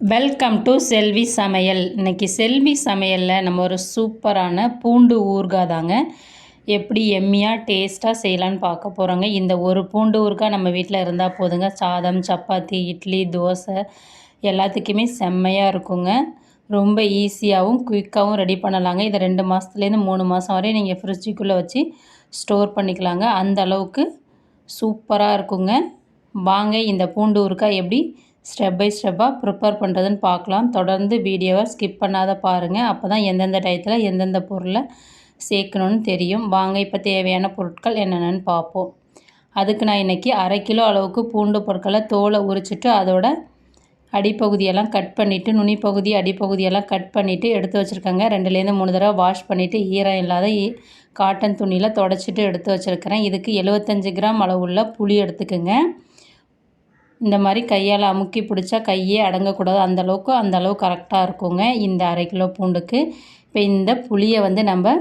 Welcome to செல்வி சமையல் இன்றைக்கி செல்வி சமையலில் நம்ம ஒரு சூப்பரான பூண்டு ஊறுகாய் தாங்க. எப்படி எம்மியாக டேஸ்ட்டாக செய்யலான்னு பார்க்க போகிறோங்க இந்த ஒரு பூண்டு ஊறுகாய் நம்ம வீட்டில் இருந்தால் போதுங்க. சாதம் சப்பாத்தி இட்லி தோசை எல்லாத்துக்குமே செம்மையாக இருக்குங்க. ரொம்ப ஈஸியாகவும் குயிக்காகவும் ரெடி பண்ணலாங்க. இதை ரெண்டு மாதத்துலேருந்து மூணு மாதம் வரையும் நீங்கள் ஃப்ரிட்ஜுக்குள்ளே வச்சு ஸ்டோர் பண்ணிக்கலாங்க. அந்த அளவுக்கு சூப்பராக இருக்குங்க. வாங்க இந்த பூண்டு ஊறுகாய் எப்படி ஸ்டெப் பை ஸ்டெப்பாக ப்ரிப்பேர் பண்ணுறதுன்னு பார்க்கலாம். தொடர்ந்து வீடியோவை ஸ்கிப் பண்ணாத பாருங்கள் அப்போ தான் எந்தெந்த டயத்தில் எந்தெந்த பொருளை சேர்க்கணுன்னு தெரியும். வாங்க இப்போ தேவையான பொருட்கள் என்னென்னு பார்ப்போம். அதுக்கு நான் இன்றைக்கி அரை கிலோ அளவுக்கு பூண்டு பொருட்களை தோலை உரிச்சிட்டு அதோட அடிப்பகுதியெல்லாம் கட் பண்ணிவிட்டு நுனிப்பகுதி அடிப்பகுதியெல்லாம் கட் பண்ணிவிட்டு எடுத்து வச்சுருக்கேங்க. ரெண்டுலேருந்து மூணு தடவை வாஷ் பண்ணிவிட்டு ஈரம் இல்லாத காட்டன் துணியில் தொடச்சிட்டு எடுத்து வச்சுருக்கிறேன். இதுக்கு எழுபத்தஞ்சி கிராம் அளவுள்ள புளி எடுத்துக்கோங்க. இந்த மாதிரி கையால் அமுக்கி பிடிச்சா கையே அடங்கக்கூடாது. அந்தளவுக்கு அந்தளவு கரெக்டாக இருக்குங்க இந்த அரை கிலோ பூண்டுக்கு. இப்போ இந்த புளியை வந்து நம்ம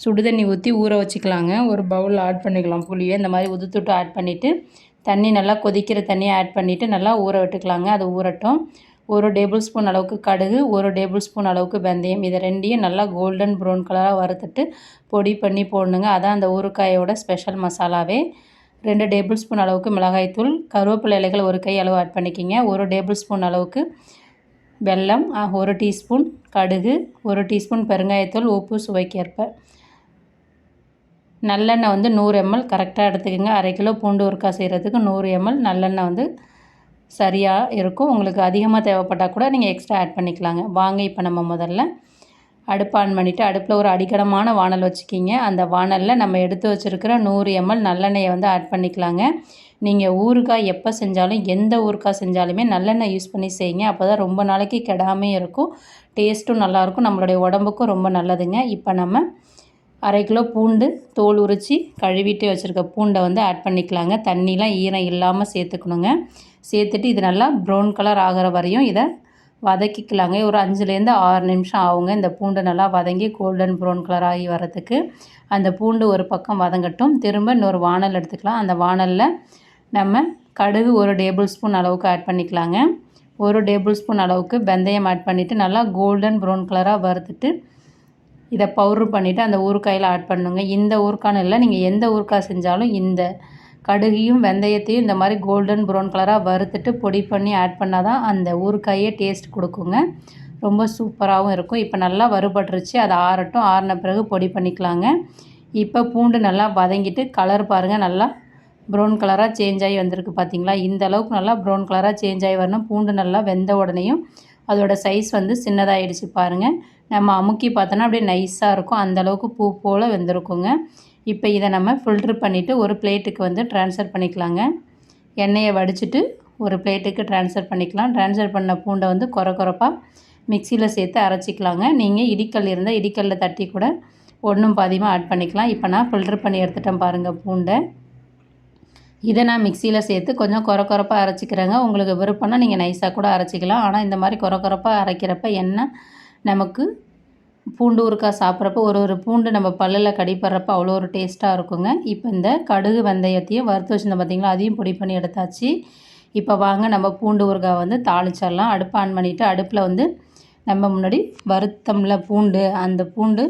சுடு தண்ணி ஊற்றி ஊற வச்சுக்கலாங்க. ஒரு பவுலில் ஆட் பண்ணிக்கலாம் புளியை. இந்த மாதிரி உதுத்துட்டு ஆட் பண்ணிவிட்டு தண்ணி நல்லா கொதிக்கிற தண்ணியை ஆட் பண்ணிவிட்டு நல்லா ஊற விட்டுக்கலாங்க. அது ஊறட்டும். ஒரு டேபிள் ஸ்பூன் அளவுக்கு கடுகு ஒரு டேபிள் ஸ்பூன் அளவுக்கு வெந்தயம். இதை ரெண்டையும் நல்லா கோல்டன் ப்ரௌன் கலராக வறுத்துட்டு பொடி பண்ணி போடணுங்க. அதான் அந்த ஊறுக்காயோட ஸ்பெஷல் மசாலாவே. ரெண்டு டேபிள் ஸ்பூன் அளவுக்கு மிளகாய்த்தூள் கருவேப்பிலை இலைகள் ஒரு கை அளவு ஆட் பண்ணிக்கிங்க. ஒரு டேபிள் ஸ்பூன் அளவுக்கு வெல்லம் ஒரு டீஸ்பூன் கடுகு ஒரு டீஸ்பூன் பெருங்காயத்தூள் உப்பு சுவைக்கேற்ப. நல்லெண்ணெய் வந்து நூறு எம்எல் கரெக்டாக எடுத்துக்கோங்க. அரை கிலோ பூண்டு உருக்கா செய்கிறதுக்கு நூறு எம்எல் நல்லெண்ணெய் வந்து சரியாக இருக்கும். உங்களுக்கு அதிகமாக தேவைப்பட்டால் கூட நீங்கள் எக்ஸ்ட்ரா ஆட் பண்ணிக்கலாங்க. வாங்க இப்போ நம்ம முதல்ல அடுப்பு ஆன் பண்ணிவிட்டு அடுப்பில் ஒரு அடிக்கடமான வானல் வச்சுக்கிங்க. அந்த வானலில் நம்ம எடுத்து வச்சுருக்கிற நூறு எம்எல் நல்லெண்ணெயை வந்து ஆட் பண்ணிக்கலாங்க. நீங்கள் ஊறுகாய் எப்போ செஞ்சாலும் எந்த ஊறுகாய் செஞ்சாலுமே நல்லெண்ணெய் யூஸ் பண்ணி செய்யுங்க. அப்போ தான் ரொம்ப நாளைக்கு கெடாமையும் இருக்கும். டேஸ்ட்டும் நல்லாயிருக்கும் நம்மளுடைய உடம்புக்கும் ரொம்ப நல்லதுங்க. இப்போ நம்ம அரை கிலோ பூண்டு தோல் உரித்து கழுவிட்டு வச்சுருக்க பூண்டை வந்து ஆட் பண்ணிக்கலாங்க. தண்ணிலாம் ஈரம் இல்லாமல் சேர்த்துக்கணுங்க. சேர்த்துட்டு இது நல்லா ப்ரௌன் கலர் ஆகிற வரையும் இதை வதக்கிக்கலாங்க. ஒரு அஞ்சுலேருந்து ஆறு நிமிஷம் ஆகுங்க. இந்த பூண்டு நல்லா வதங்கி கோல்டன் ப்ரௌன் கலர் ஆகி வரதுக்கு அந்த பூண்டு ஒரு பக்கம் வதங்கட்டும். திரும்ப இன்னொரு வானல் எடுத்துக்கலாம். அந்த வானலில் நம்ம கடுகு ஒரு டேபிள் ஸ்பூன் அளவுக்கு ஆட் பண்ணிக்கலாங்க. ஒரு டேபிள் ஸ்பூன் அளவுக்கு வெந்தயம் ஆட் பண்ணிவிட்டு நல்லா கோல்டன் ப்ரௌன் கலராக வறுத்துட்டு இதை பவுட்ரு பண்ணிவிட்டு அந்த ஊறுக்காயில் ஆட் பண்ணுங்க இந்த ஊறுக்கான்னு இல்லை நீங்கள் எந்த ஊறுக்காய் செஞ்சாலும் இந்த கடுகையும் வெந்தயத்தையும் இந்த மாதிரி கோல்டன் ப்ரௌன் கலராக வறுத்துட்டு பொடி பண்ணி ஆட் பண்ணால் தான் அந்த ஊறுக்காயே டேஸ்ட் கொடுக்குங்க. ரொம்ப சூப்பராகவும் இருக்கும். இப்போ நல்லா வறுபட்டுருச்சு. அதை ஆறட்டும். ஆறின பிறகு பொடி பண்ணிக்கலாங்க. இப்போ பூண்டு நல்லா வதங்கிட்டு கலர் பாருங்கள் நல்லா ப்ரௌன் கலராக சேஞ்ச் ஆகி வந்திருக்கு பார்த்தீங்களா இந்த அளவுக்கு நல்லா ப்ரௌன் கலராக சேஞ்ச் ஆகி வரணும். பூண்டு நல்லா வெந்த உடனேயும் அதோடய சைஸ் வந்து சின்னதாகிடுச்சு பாருங்கள் நம்ம அமுக்கி பார்த்தோன்னா அப்படியே நைஸாக இருக்கும். அந்தளவுக்கு பூ போல் வெந்திருக்குங்க. இப்போ இதை நம்ம ஃபில்ட்ரு பண்ணிவிட்டு ஒரு பிளேட்டுக்கு வந்து ட்ரான்ஸ்ஃபர் பண்ணிக்கலாங்க. எண்ணெயை வடிச்சிட்டு ஒரு பிளேட்டுக்கு ட்ரான்ஸ்ஃபர் பண்ணிக்கலாம். ட்ரான்ஸ்ஃபர் பண்ண பூண்டை வந்து குறை குறைப்பாக மிக்சியில் சேர்த்து அரைச்சிக்கலாங்க. நீங்கள் இடிக்கல் இருந்தால் இடிக்கல்லில் தட்டி கூட ஒன்றும் பாதியமாக ஆட் பண்ணிக்கலாம். இப்போ நான் ஃபில்ட்ரு பண்ணி எடுத்துட்டேன் பாருங்கள் பூண்டை. இதை நான் மிக்சியில் சேர்த்து கொஞ்சம் குறை குறப்பாக அரைச்சிக்கிறேங்க. உங்களுக்கு விருப்பம்னா நீங்கள் நைஸாக கூட அரைச்சிக்கலாம். ஆனால் இந்த மாதிரி குறை குறப்பாக அரைக்கிறப்ப என்ன? நமக்கு பூண்டு ஊறுக்காய் சாப்பிட்றப்ப ஒரு ஒரு பூண்டு நம்ம பல்லில் கடிப்படுறப்ப அவ்வளோ ஒரு டேஸ்ட்டாக இருக்குங்க. இப்போ இந்த கடுகு வெந்தயத்தையும் வறுத்து வச்சுருந்தோம் பார்த்திங்களா அதையும் பொடி பண்ணி எடுத்தாச்சு. இப்போ வாங்க நம்ம பூண்டு ஊறுகாய் வந்து தாளிச்சிடலாம். அடுப்பு ஆன் பண்ணிவிட்டு அடுப்பில் வந்து நம்ம முன்னாடி வருத்தம்ல பூண்டு அந்த பூண்டு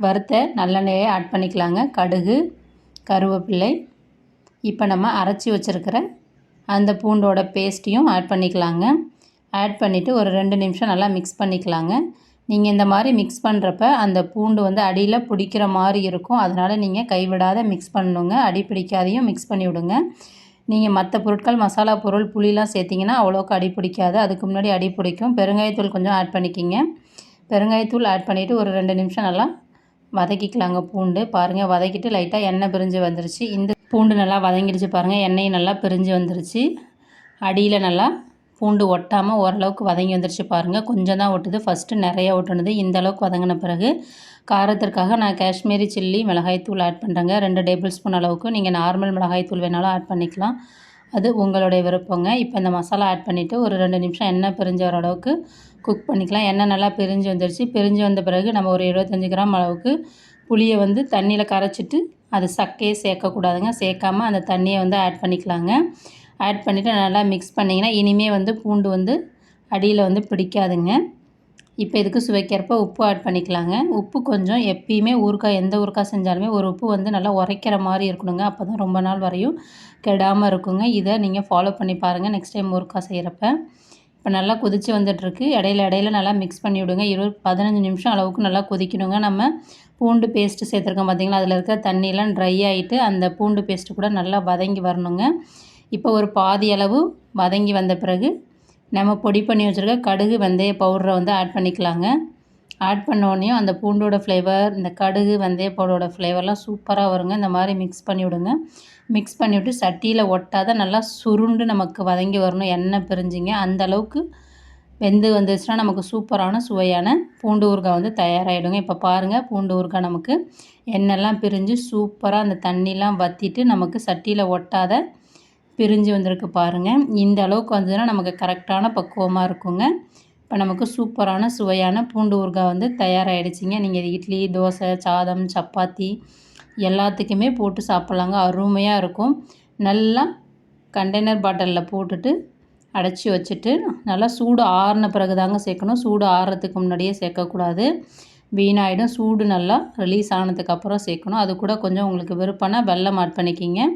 வறுத்த நல்லெண்ணெயை ஆட் பண்ணிக்கலாங்க. கடுகு கருவேப்பிள்ளை இப்போ நம்ம அரைச்சி வச்சுருக்கிற அந்த பூண்டோட பேஸ்ட்டையும் ஆட் பண்ணிக்கலாங்க. ஆட் பண்ணிவிட்டு ஒரு ரெண்டு நிமிஷம் நல்லா மிக்ஸ் பண்ணிக்கலாங்க. நீங்கள் இந்த மாதிரி மிக்ஸ் பண்ணுறப்ப அந்த பூண்டு வந்து அடியில் பிடிக்கிற மாதிரி இருக்கும். அதனால் நீங்கள் கைவிடாத மிக்ஸ் பண்ணணுங்க. அடி பிடிக்காதையும் மிக்ஸ் பண்ணி விடுங்க. நீங்கள் மற்ற பொருட்கள் மசாலா பொருள் புளிலாம் சேர்த்திங்கன்னா அவ்வளோக்கு அடி பிடிக்காது. அதுக்கு முன்னாடி அடி பிடிக்கும். பெருங்காயத்தூள் கொஞ்சம் ஆட் பண்ணிக்கிங்க. பெருங்காயத்தூள் ஆட் பண்ணிவிட்டு ஒரு ரெண்டு நிமிஷம் நல்லா வதக்கிக்கலாங்க பூண்டு. பாருங்கள் வதக்கிட்டு லைட்டாக எண்ணெய் பிரிஞ்சு வந்துருச்சு. இந்த பூண்டு நல்லா வதங்கிடுச்சு பாருங்கள் எண்ணெய் நல்லா பிரிஞ்சு வந்துருச்சு. அடியில் நல்லா பூண்டு ஒட்டாமல் ஓரளவுக்கு வதங்கி வந்துருச்சு பாருங்கள் கொஞ்சம் தான் ஒட்டுது. ஃபஸ்ட்டு நிறையா ஒட்டுனது. இந்த அளவுக்கு வதங்கின பிறகு காரத்திற்காக நான் காஷ்மீரி சில்லி மிளகாய்த்தூள் ஆட் பண்ணுறேங்க ரெண்டு டேபிள் ஸ்பூன் அளவுக்கு. நீங்கள் நார்மல் மிளகாய்த்தூள் வேணாலும் ஆட் பண்ணிக்கலாம். அது உங்களுடைய விருப்பங்க. இப்போ இந்த மசாலா ஆட் பண்ணிவிட்டு ஒரு ரெண்டு நிமிஷம் எண்ணெய் பிரிஞ்ச வர அளவுக்கு குக் பண்ணிக்கலாம். எண்ணெய் நல்லா பிரிஞ்சு வந்துருச்சு. பிரிஞ்சு வந்த பிறகு நம்ம ஒரு இருபத்தஞ்சி கிராம் அளவுக்கு புளியை வந்து தண்ணியில் கரைச்சிட்டு அது சக்கையே சேர்க்கக்கூடாதுங்க. சேர்க்காமல் அந்த தண்ணியை வந்து ஆட் பண்ணிக்கலாங்க. ஆட் பண்ணிவிட்டு நல்லா மிக்ஸ் பண்ணிங்கன்னா இனிமேல் வந்து பூண்டு வந்து அடியில் வந்து பிடிக்காதுங்க. இப்போ இதுக்கு சுவைக்கிறப்ப உப்பு ஆட் பண்ணிக்கலாங்க. உப்பு கொஞ்சம் எப்பயுமே ஊறுகாய் எந்த ஊறுக்காய் செஞ்சாலுமே ஒரு உப்பு வந்து நல்லா உரைக்கிற மாதிரி இருக்கணுங்க. அப்போ தான் ரொம்ப நாள் வரையும் கெடாமல் இருக்குங்க. இதை நீங்கள் ஃபாலோ பண்ணி பாருங்கள் நெக்ஸ்ட் டைம் ஊறுக்காய் செய்கிறப்ப இப்போ நல்லா கொதித்து வந்துட்டுருக்கு. இடையில இடையில நல்லா மிக்ஸ் பண்ணி விடுங்க இருபது பதினஞ்சு நிமிஷம் அளவுக்கு நல்லா கொதிக்கணுங்க. நம்ம பூண்டு பேஸ்ட்டு சேர்த்துருக்கோம் பார்த்திங்களா? அதில் இருக்க தண்ணியெலாம் ட்ரை ஆகிட்டு அந்த பூண்டு பேஸ்ட்டு கூட நல்லா வதங்கி வரணுங்க. இப்போ ஒரு பாதி அளவு வதங்கி வந்த பிறகு நம்ம பொடி பண்ணி வச்சுருக்க கடுகு வெந்தய பவுடரை வந்து ஆட் பண்ணிக்கலாங்க. ஆட் பண்ணோடனையும் அந்த பூண்டோட ஃப்ளேவர் இந்த கடுகு வெந்தய ஃப்ளேவர்லாம் சூப்பராக வருங்க. இந்த மாதிரி மிக்ஸ் பண்ணி விடுங்க. மிக்ஸ் பண்ணிவிட்டு சட்டியில் ஒட்டாத நல்லா சுருண்டு நமக்கு வதங்கி வரணும். எண்ணெய் பிரிஞ்சிங்க. அந்த அளவுக்கு வெந்து வந்துச்சுன்னா நமக்கு சூப்பரான சுவையான பூண்டு ஊறுகாய் வந்து தயாராகிடுங்க இப்போ பாருங்கள் பூண்டு ஊறுகாய் நமக்கு எண்ணெய்லாம் பிரிஞ்சு சூப்பராக அந்த தண்ணிலாம் வற்றிட்டு நமக்கு சட்டியில் ஒட்டாத பிரிஞ்சு வந்திருக்கு பாருங்கள் இந்த அளவுக்கு வந்ததுன்னா நமக்கு கரெக்டான பக்குவமாக இருக்குங்க. இப்போ நமக்கு சூப்பரான சுவையான பூண்டு ஊறுகாய் வந்து தயாராகிடுச்சிங்க நீங்கள் இட்லி தோசை சாதம் சப்பாத்தி எல்லாத்துக்குமே போட்டு சாப்பிட்லாங்க. அருமையாக இருக்கும். நல்லா கண்டெய்னர் பாட்டிலில் போட்டுட்டு அடைச்சி வச்சுட்டு நல்லா சூடு ஆறின பிறகு தாங்க சேர்க்கணும். சூடு ஆறுறதுக்கு முன்னாடியே சேர்க்கக்கூடாது. வீணாயிடும். சூடு நல்லா ரிலீஸ் ஆனதுக்கப்புறம் சேர்க்கணும். அது கூட கொஞ்சம் உங்களுக்கு விருப்பம்னா வெல்லம் ஆட் பண்ணிக்கிங்க.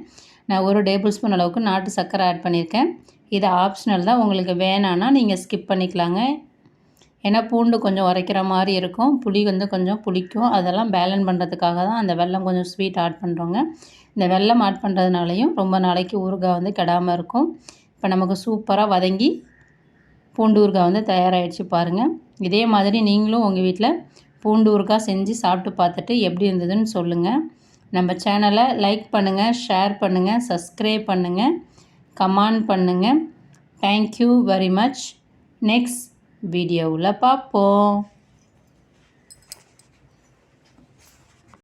நான் ஒரு டேபிள் ஸ்பூன் அளவுக்கு நாட்டு சர்க்கரை ஆட் பண்ணியிருக்கேன். இது ஆப்ஷனல் தான். உங்களுக்கு வேணான்னா நீங்கள் ஸ்கிப் பண்ணிக்கலாங்க. ஏன்னா பூண்டு கொஞ்சம் உரைக்கிற மாதிரி இருக்கும். புளி வந்து கொஞ்சம் புளிக்கும். அதெல்லாம் பேலன் பண்ணுறதுக்காக தான் அந்த வெல்லம் கொஞ்சம் ஸ்வீட் ஆட் பண்ணுறோங்க இந்த வெல்லம் ஆட் பண்ணுறதுனாலையும் ரொம்ப நாளைக்கு ஊறுகாய் வந்து கெடாமல் இருக்கும். இப்போ நமக்கு சூப்பராக வதங்கி பூண்டு ஊறுகாய் வந்து தயாராகிடுச்சு பாருங்கள் இதே மாதிரி நீங்களும் உங்கள் வீட்டில் பூண்டு ஊறுகாய் செஞ்சு சாப்பிட்டு பார்த்துட்டு எப்படி இருந்ததுன்னு சொல்லுங்கள் நம்ம சேனலை லைக் பண்ணுங்கள் ஷேர் பண்ணுங்கள் சப்ஸ்கிரைப் பண்ணுங்கள் கமெண்ட் பண்ணுங்கள் தேங்க்யூ வெரி மச் நெக்ஸ்ட் வீடியோவில் பார்ப்போம்